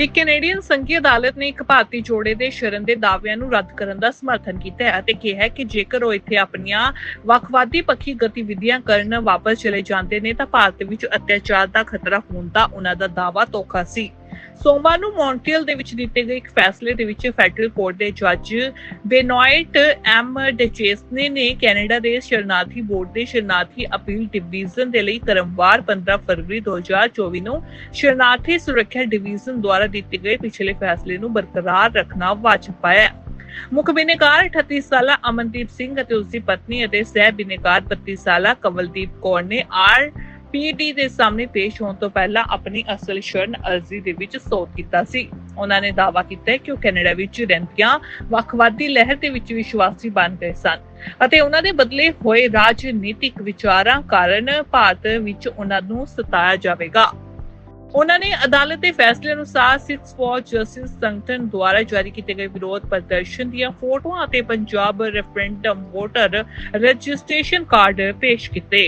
ਇੱਕ ਕੈਨੇਡੀਅਨ ਸੰਘੀ ਅਦਾਲਤ ਨੇ ਇੱਕ ਭਾਰਤੀ ਜੋੜੇ ਦੇ ਸ਼ਰਨ ਦੇ ਦਾਅਵਿਆਂ ਨੂੰ ਰੱਦ ਕਰਨ ਦਾ ਸਮਰਥਨ ਕੀਤਾ ਹੈ ਅਤੇ ਕਿਹਾ ਕਿ ਜੇਕਰ ਉਹ ਇੱਥੇ ਆਪਣੀਆਂ ਵੱਖਵਾਦੀ ਪੱਖੀ ਗਤੀਵਿਧੀਆਂ ਕਰਨ ਵਾਪਸ ਚਲੇ ਜਾਂਦੇ ਨੇ ਤਾਂ ਭਾਰਤ ਵਿੱਚ ਅਤਿਆਚਾਰ ਦਾ ਖਤਰਾ ਹੋਣ ਦਾ ਉਹਨਾਂ ਦਾ ਦਾਅਵਾ ਧੋਖਾ ਸੀ। ਸੋਮਵਾਰ ਨੂੰ ਮੌਂਟਰੀਅਲ ਦੇ ਵਿੱਚ ਦਿੱਤੇ ਗਏ ਇੱਕ ਫੈਸਲੇ ਦੇ ਵਿੱਚ ਫੈਡਰਲ ਕੋਰਟ ਦੇ ਜੱਜ ਬੇਨੋਇਟ ਐਮ ਡਚੇਸਨੇ ਨੇ ਕੈਨੇਡਾ ਦੇ ਸ਼ਰਨਾਰਥੀ ਬੋਰਡ ਦੇ ਸ਼ਰਨਾਰਥੀ ਅਪੀਲ ਡਿਵੀਜ਼ਨ ਦੇ ਲਈ ਕਰਮਵਾਰ 15 ਫਰਵਰੀ 2024 ਨੂੰ ਸ਼ਰਨਾਰਥੀ ਸੁਰੱਖਿਆ ਡਿਵੀਜ਼ਨ ਦੁਆਰਾ ਦਿੱਤੇ ਗਏ ਪਿਛਲੇ ਫੈਸਲੇ ਨੂੰ ਬਰਕਰਾਰ ਰੱਖਣਾ ਵਾਜਬ ਪਾਇਆ। ਮੁੱਖ ਬਿਨੇਕਾਰ 38 ਸਾਲਾ ਅਮਨਦੀਪ ਸਿੰਘ ਅਤੇ ਉਸ ਦੀ ਪਤਨੀ ਅਤੇ ਸਹਿ ਬਿਨੇਕਾਰ 32 ਸਾਲਾ ਕਵਲਦੀਪ ਕੌਰ ਨੇ ਆਰ ਪੀਟੀ ਦੇ ਸਾਹਮਣੇ ਪੇਸ਼ ਹੋਣ ਤੋਂ ਪਹਿਲਾਂ ਆਪਣੀ ਅਸਲ ਸ਼ਰਨ ਅਰਜ਼ੀ ਦੇ ਵਿੱਚ ਸੋਧ ਕੀਤਾ ਸੀ। ਉਹਨਾਂ ਨੇ ਦਾਅਵਾ ਕੀਤਾ ਕਿ ਉਹ ਕੈਨੇਡਾ ਵਿੱਚ ਰਹਿੰਦਿਆਂ ਵੱਖਵਾਦੀ ਲਹਿਰ ਦੇ ਵਿੱਚ ਵਿਸ਼ਵਾਸੀ ਬਣ ਗਏ ਸਨ ਅਤੇ ਉਹਨਾਂ ਦੇ ਬਦਲੇ ਹੋਏ ਰਾਜਨੀਤਿਕ ਵਿਚਾਰਾਂ ਕਾਰਨ ਭਾਰਤ ਵਿੱਚ ਉਹਨਾਂ ਨੂੰ ਸਤਾਇਆ ਜਾਵੇਗਾ। ਉਹਨਾਂ ਨੇ ਅਦਾਲਤ ਦੇ ਫੈਸਲੇ ਅਨੁਸਾਰ ਸਿਕਸ ਫॉर ਜਸਟਿਸ ਸੰਗਠਨ ਦੁਆਰਾ ਜਾਰੀ ਕੀਤੇ ਗਏ ਵਿਰੋਧ ਪ੍ਰਦਰਸ਼ਨ ਦੀਆਂ ਫੋਟੋਆਂ ਅਤੇ Punjab referendum voter registration card ਪੇਸ਼ ਕੀਤੇ।